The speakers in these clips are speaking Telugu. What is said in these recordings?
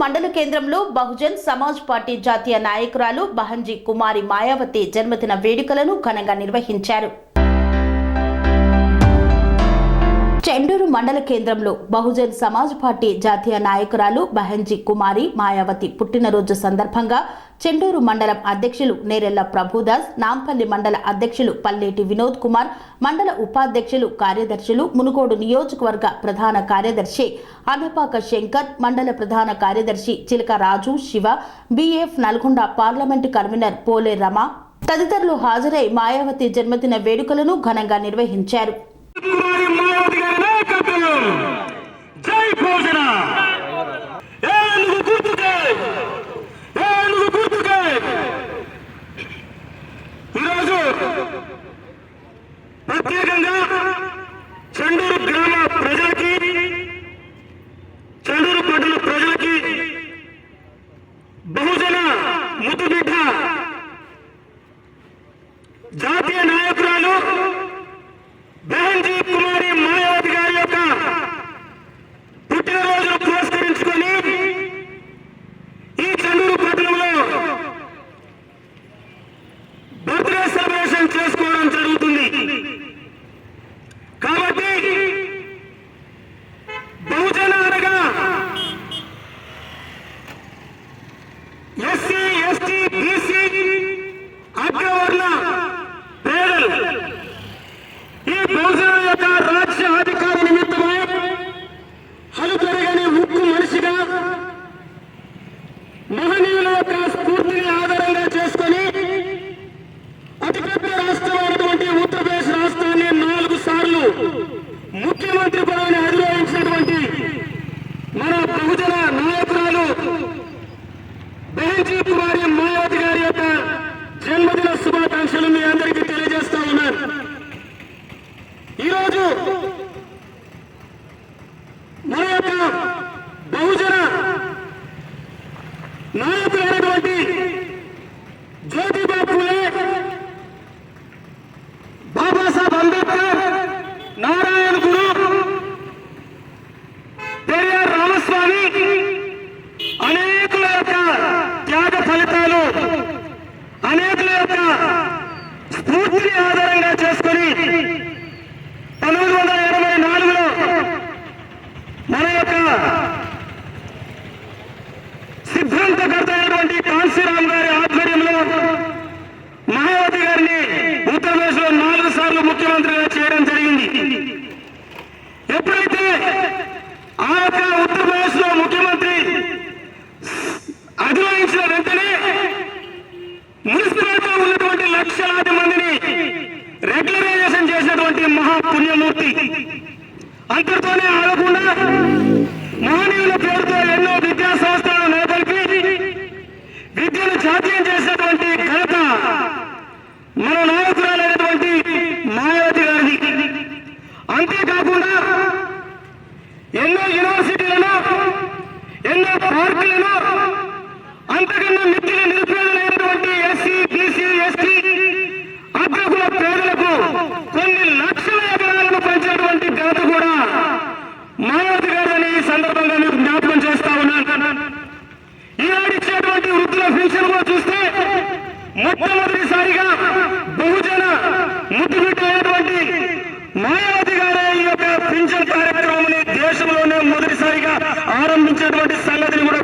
మండల కేంద్రంలో బహుజన్ సమాజ్ పార్టీ జాతీయ నాయకురాలు బహంజీ కుమారి మాయావతి జన్మదిన వేడుకలను ఘనంగా నిర్వహించారు. చెండూరు మండల కేంద్రంలో బహుజన్ సమాజ్ పార్టీ జాతీయ నాయకురాలు బహంజీ కుమారి మాయావతి పుట్టినరోజు సందర్భంగా చెండూరు మండలం అధ్యక్షులు నేరెల్ల ప్రభుదాస్ నాంపల్లి మండల అధ్యక్షులు పల్లేటి వినోద్ కుమార్ మండల ఉపాధ్యక్షులు కార్యదర్శులు మునుగోడు నియోజకవర్గ ప్రధాన కార్యదర్శి అనపాక శంకర్ మండల ప్రధాన కార్యదర్శి Chilaka Raju Shiva BF Nalgonda parliament convener Pole Rama తదితరులు హాజరై మాయావతి జన్మదిన వేడుకలను ఘనంగా నిర్వహించారు. జై భోజన ఏనుగు గుర్తుకే ఏనుగు గుర్తుకే ఈరోజు ప్రత్యేకంగా చెండూరు గ్రామ ప్రజలకి చెండూరు పట్టణ ప్రజలకి బహుజన ముద్దుబిడ్డ జాతీయ నాయకురాలు బెహన్జీ కుమారి మాయావతి గారి యొక్క పుట్టినరోజును పురస్కరించుకొని ఈ చండూరు పట్టణంలో బర్త్డే సెలబ్రేషన్ చేసుకోవడం జరుగుతుంది కాబట్టి బహుజన అనగా ఎస్సీ ఎస్టీ బీసీ అగ్రవర్ణ పేదలు ఈ బహుజన యొక్క రాజ్య అధికార నిమిత్తమై హలుపెరగని ఉక్కు మనిషిగా మహనీయుల యొక్క స్ఫూర్తిని ఆధారంగా చేసుకొని అతిపెద్ద రాష్ట్రమైనటువంటి ఉత్తరప్రదేశ్ రాష్ట్రాన్ని నాలుగు సార్లు ముఖ్యమంత్రి పదవిని అధిరోహించినటువంటి మన బహుజన నాయకురాలు బెహన్జీ కుమారి మాయావతి గారి యొక్క జన్మదిన శుభాకాంక్షలు మీ అందరికీ తెలియజేస్తా ఉన్నాను ఈరోజు మన యొక్క బహుజన నాయకులైనటువంటి జ్యోతిబా పూలే బాబాసాహెబ్ అంబేద్కర్ నారాయణ గురు పెరియార్ రామస్వామి అనేకుల యొక్క త్యాగ ఫలితాలు అనేకుల యొక్క స్ఫూర్తిని ఆధారంగా చేసుకొని పంతొమ్మిది వందల ఎనభై నాలుగులో మన యొక్క చేసినటువంటి మహాపుణ్యమూర్తి. అంతటితోనే ఆగకుండా మహనీయుల పేరుతో ఎన్నో విద్యా సంస్థలను నెలకొల్పి విద్యను జాతీయం చేసినటువంటి ఘనత మన నాయకురాలైనటువంటి మొట్టమొదటిసారిగా బహుజన ముద్దుబిడ్డ అయినటువంటి మాయావతి గారే ఈ యొక్క పింఛన్ కార్యక్రమం దేశంలోనే మొదటిసారిగా ఆరంభించినటువంటి సంగతిని కూడా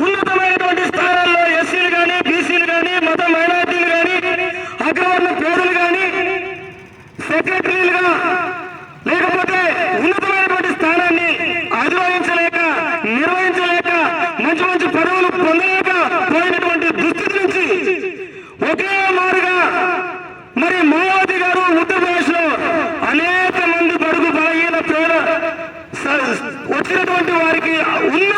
ఉన్నతమైనటువంటి స్థానాల్లో ఎస్సీలు కానీ బీసీలు కానీ మత మైనార్టీలు కానీ అగ్రవర్ణ పేదలు కానీ సెక్రటరీలుగా లేకపోతే ఉన్నతమైనటువంటి స్థానాన్ని అధిరోహించలేక నిర్వహించలేక మంచి మంచి పదవులు పొందలేక పోయినటువంటి దుస్థితి నుంచి ఒకే మారుగా మరి మాయావతి గారు ఉత్తరప్రదేశ్లో అనేక మంది బడుగు బలహీన పేద వచ్చినటువంటి వారికి ఉన్న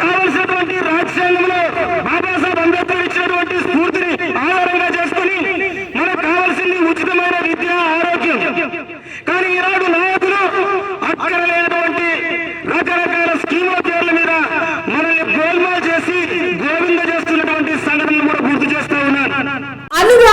కావలసినటువంటి రాజ్యాంగంలో బాబాసాహెబ్ అంబేద్కర్ ఇచ్చినటువంటి స్ఫూర్తిని ఆధారంగా చేసుకుని మనకు కావాల్సింది ఉచితమైన విద్య ఆరోగ్యం. కానీ ఈనాడు నా